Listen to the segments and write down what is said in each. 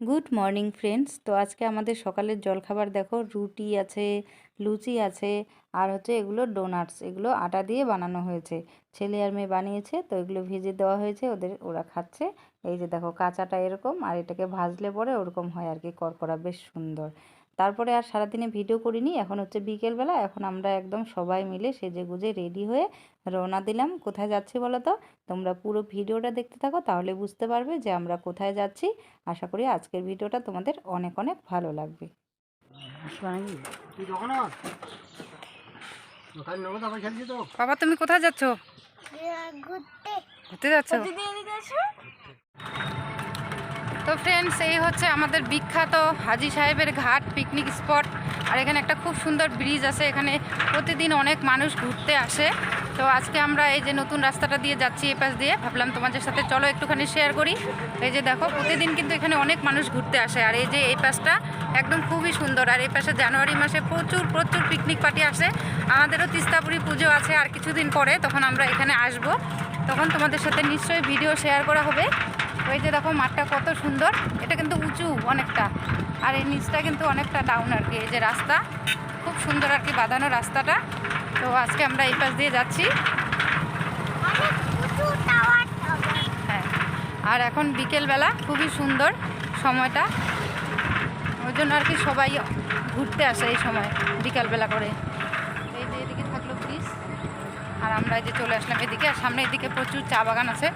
Good morning friends তো আজকে আমাদের সকালের জলখাবার দেখো, রুটি আছে, লুচি আছে, আর হচ্ছে এগুলো ডোনাটস এগুলো আটা দিয়ে বানানো হয়েছে। ছেলে আর মেয়ে বানিয়েছে, তো এগুলো ভেজে দেওয়া হয়েছে, ওদের ওরা খাচ্ছে। এই যে দেখো, কাঁচাটা এরকম, আর এটাকে ভাজলে পরে ওরকম হয় আর কি, করকরা, বেশ সুন্দর। তারপরে আর সারাদিনে ভিডিও করিনি এখন হচ্ছে বিকেলবেলা এখন আমরা একদম সবাই মিলে সেজে গুজে রেডি হয়ে রওনা দিলাম। কোথায় যাচ্ছি বলো তো? তোমরা পুরো ভিডিওটা দেখতে থাকো তাহলে বুঝতে পারবে যে আমরা কোথায় যাচ্ছি। আশা করি আজকের ভিডিওটা তোমাদের অনেক অনেক ভালো লাগবে। বাবা তুমি কোথায় যাচ্ছ? ঘুরতে। যাচ্ছ? তো ফ্রেন্ডস এই হচ্ছে আমাদের বিখ্যাত হাজি সাহেবের ঘাট পিকনিক স্পট আর এখানে একটা খুব সুন্দর ব্রিজ আছে, এখানে প্রতিদিন অনেক মানুষ ঘুরতে আসে। তো আজকে আমরা এই যে নতুন রাস্তাটা দিয়ে যাচ্ছি এই পাশ দিয়ে, ভাবলাম তোমাদের সাথে চলো একটুখানি শেয়ার করি। এই যে দেখো, প্রতিদিন কিন্তু এখানে অনেক মানুষ ঘুরতে আসে, আর এই যে এই পাশটা একদম খুবই সুন্দর। আর এই পাশে জানুয়ারি মাসে প্রচুর প্রচুর পিকনিক পার্টি আসে। আমাদেরও তিস্তাপুরি পুজো আছে, আর কিছুদিন পরে তখন আমরা এখানে আসব। তখন তোমাদের সাথে নিশ্চয়ই ভিডিও শেয়ার করা হবে। ওই যে দেখো মাঠটা কত সুন্দর, এটা কিন্তু উঁচু অনেকটা। আর এই নিচটা কিন্তু অনেকটা ডাউন আর কি, এই যে রাস্তা। খুব সুন্দর আর কি বাঁধানো রাস্তাটা। তো আজকে আমরা এই পাশ দিয়ে যাচ্ছি। হ্যাঁ আর এখন বিকেলবেলা খুবই সুন্দর সময়টা। ওই জন্য আর কি সবাই ঘুরতে আসে এই সময়, বিকালবেলা করে। এই যে এদিকে থাকল ব্রিজ। আর আমরা এই যে চলে আসলাম এদিকে, আর সামনে এদিকে প্রচুর চা বাগান আছে।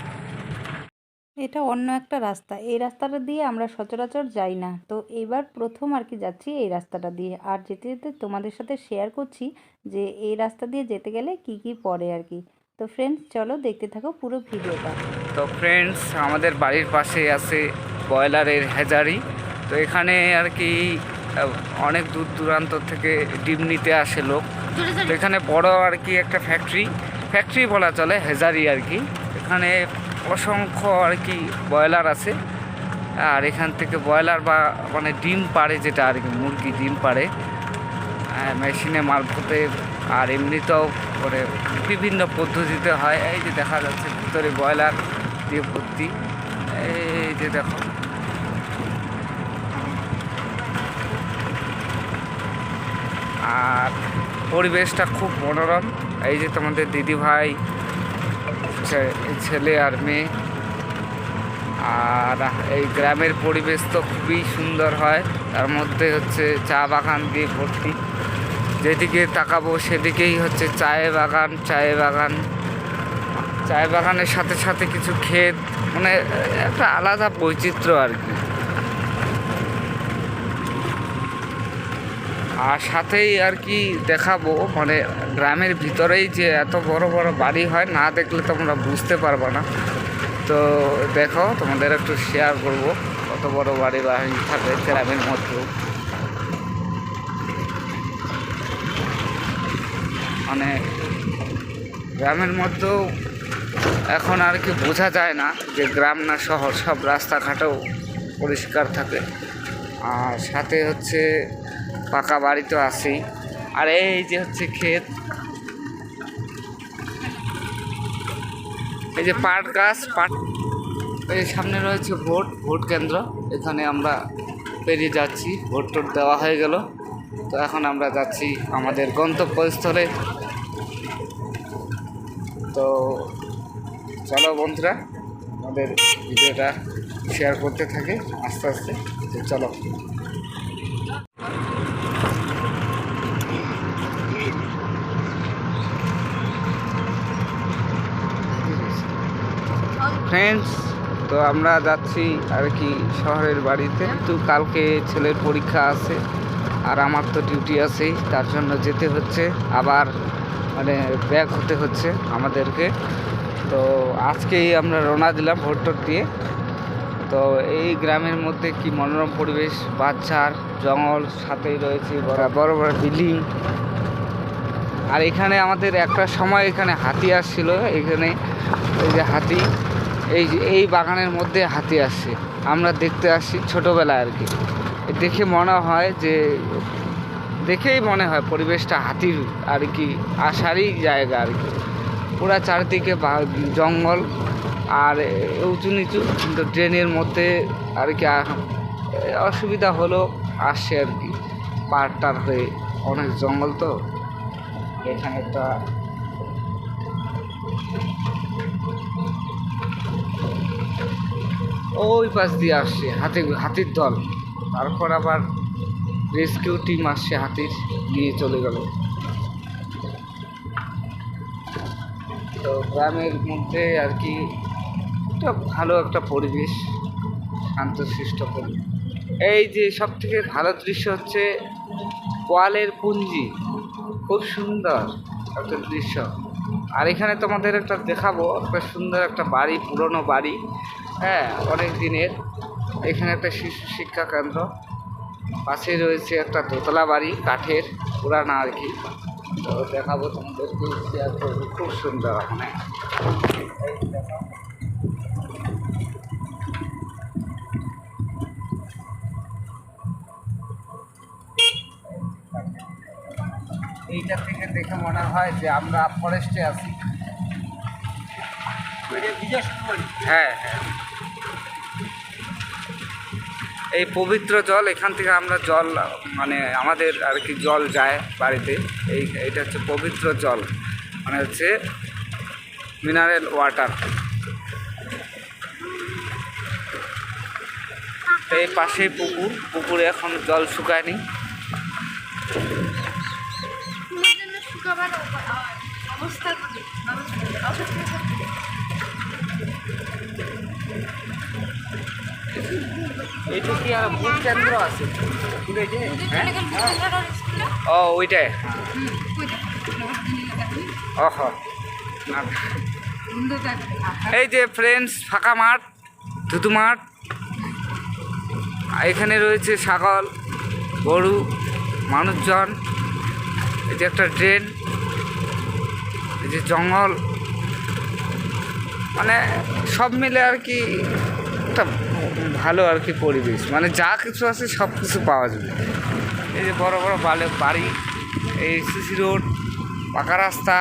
এটা অন্য একটা রাস্তা। এই রাস্তাটা দিয়ে আমরা সচরাচর যাই না। তো এবার প্রথম আর কি যাচ্ছি এই রাস্তাটা দিয়ে। আর যেতে যেতে তোমাদের সাথে শেয়ার করছি যে এই রাস্তা দিয়ে যেতে গেলে কি কি পড়ে আর কি। তো ফ্রেন্ডস চলো দেখতে থাকো পুরো ভিডিওটা। তো ফ্রেন্ডস আমাদের বাড়ির পাশে আছে ব্রয়লারের হেজারি। তো এখানে আর কি অনেক দূর দূরান্ত থেকে ডিম নিতে আসে লোক। তো এখানে বড় আর কি একটা ফ্যাক্টরি ফ্যাক্টরি বলা চলে হেজারি আর কি। এখানে অসংখ্য আর কি ব্রয়লার আছে। আর এখান থেকে ব্রয়লার বা মানে ডিম পাড়ে যেটা আর কি মুরগি ডিম আহ, মেশিনে মারফতে আর এমনিতেও করে বিভিন্ন পদ্ধতিতে হয়। এই যে দেখা যাচ্ছে ভিতরে ব্রয়লার দিয়ে ভর্তি। এই যে দেখো। আর পরিবেশটা খুব মনোরম। এই যে তোমাদের দিদি ভাই ছে- ছেলে আর মেয়ে। আর এই গ্রামের পরিবেশ তো খুবই সুন্দর হয়। তার মধ্যে হচ্ছে চা বাগান দিয়ে ভর্তি। যেদিকে তাকাবো সেদিকেই হচ্ছে চায়ে বাগান চায়ে বাগান। চায়ে বাগানের সাথে সাথে কিছু ক্ষেত মানে একটা আলাদা বৈচিত্র্য আর কি। আর সাথেই আর কি দেখাবো মানে গ্রামের ভিতরেই যে এত বড় বড় বাড়ি হয়, না দেখলে তোমরা বুঝতে পারবে না। তো দেখো, তোমাদের একটু শেয়ার করব, কত বড় বাড়ি বাড়ি থাকে গ্রামের মধ্যেও মানে গ্রামের মধ্যেও এখন আর কি বোঝা যায় না যে গ্রাম না শহর, সব রাস্তাঘাটও পরিষ্কার থাকে। আর সাথে হচ্ছে পাকা বাড়ি তো আছেই। আর এই যে হচ্ছে ক্ষেত। এই যে পাট গাছ, পাট এই সামনে রয়েছে ভোট ভোট কেন্দ্র। এখানে আমরা পেরিয়ে যাচ্ছি। ভোট টোট দেওয়া হয়ে গেল। তো এখন আমরা যাচ্ছি আমাদের গন্তব্যস্থলে। তো চলো বন্ধুরা, আমাদের ভিডিওটা শেয়ার করতে থাকে আস্তে আস্তে। তো চলো। ফ্রেন্ডস তো আমরা যাচ্ছি আর কি শহরের বাড়িতে। তো কালকে ছেলের পরীক্ষা আছে, আর আমার তো ডিউটি আছেই, তার জন্য যেতে হচ্ছে। আবার মানে ব্যাক হতে হচ্ছে আমাদেরকে। তো আজকেই আমরা রওনা দিলাম ভোট টোট দিয়ে। তো এই গ্রামের মধ্যে কি মনোরম পরিবেশ, বাচ্চার জঙ্গল সাথেই রয়েছে, বড় বড় বড় বিল্ডিং। আর এখানে আমাদের একটা সময় এখানে হাতি আসছিল, এখানে এই যে হাতি। এই এই বাগানের মধ্যে হাতি আসছে আমরা দেখতে আসছি ছোটোবেলায় আর কি। দেখে মনে হয় যে, দেখেই মনে হয় পরিবেশটা হাতির আর কি আসারই জায়গা আর কি। পুরা চারদিকে জঙ্গল আর উঁচু নিচু, কিন্তু ট্রেনের মধ্যে আর কি অসুবিধা হলো আসছে আর কি। পার টার হয়ে, অনেক জঙ্গল তো। এখানে একটা ওই পাশ দিয়ে আসছে হাতি, হাতির দল। তারপর আবার রেস্কিউ টিম আসছে হাতির, নিয়ে চলে গেল। তো গ্রামের মধ্যে আর কি একটা ভালো একটা পরিবেশ শান্তশিষ্ট পরিবেশ এই যে সব থেকে ভালো দৃশ্য হচ্ছে কোয়ালের পুঞ্জি। খুব সুন্দর একটা দৃশ্য। আর এখানে তোমাদের একটা দেখাবো, একটা সুন্দর একটা বাড়ি, পুরনো বাড়ি। হ্যাঁ অনেক দিনের। এখানে একটা শিশু শিক্ষা কেন্দ্র। পাশে রয়েছে একটা দোতলা বাড়ি কাঠের পুরানা আর কি। তো দেখাবো তোমাদেরকে শেয়ার করব খুব সুন্দর ওখানে। এই এইটা থেকে দেখে মনে হয় যে আমরা ফরেস্টে আছি। হ্যাঁ হ্যাঁ। এই পবিত্র জল, এখান থেকে আমরা জল মানে আমাদের আর কি জল যায় বাড়িতে। এই এটা হচ্ছে পবিত্র জল। মানে হচ্ছে মিনারেল ওয়াটার এই পাশেই পুকুর, পুকুরে এখন জল শুকায়নি। এইটা কি আর ভোট কেন্দ্র আছে? হ্যাঁ? ও ওইটাই? ওহ। না এই যে ফ্রেন্ডস ফাঁকা মাঠ ধুতু মাঠ। আর এখানে রয়েছে ছাগল গরু মানুষজন। এই যে একটা ড্রেন এই যে জঙ্গল। মানে সব মিলে আর কি একটা ভালো আর কি পরিবেশ। মানে যা কিছু আছে সব কিছু পাওয়া যাবে। এই যে বড় বড় বাড়ি, এই সিসি রোড, পাকা রাস্তা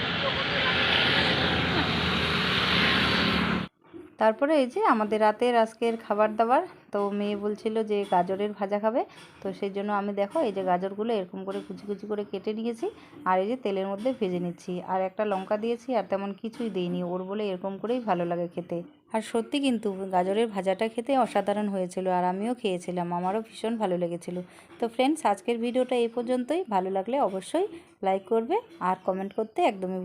Thank you. তারপরে এই যে আমাদের রাতের আজকের খাবার দাবার তো মেয়ে বলছিল যে গাজরের ভাজা খাবে, তো সেই জন্য আমি দেখো এই যে গাজরগুলো এরকম করে কুচি কুচি করে কেটে নিয়েছি আর এই যে তেলের মধ্যে ভেজে নিচ্ছি। আর একটা লঙ্কা দিয়েছি আর তেমন কিছুই দিইনি, ওর বলে এরকম করেই ভালো লাগে খেতে। আর সত্যি কিন্তু গাজরের ভাজাটা খেতে অসাধারণ হয়েছিল আর আমিও খেয়েছিলাম, আমারও ভীষণ ভালো লেগেছিল। তো ফ্রেন্ডস আজকের ভিডিওটা এই পর্যন্তই, ভালো লাগলে অবশ্যই লাইক করবে আর কমেন্ট করতে একদমই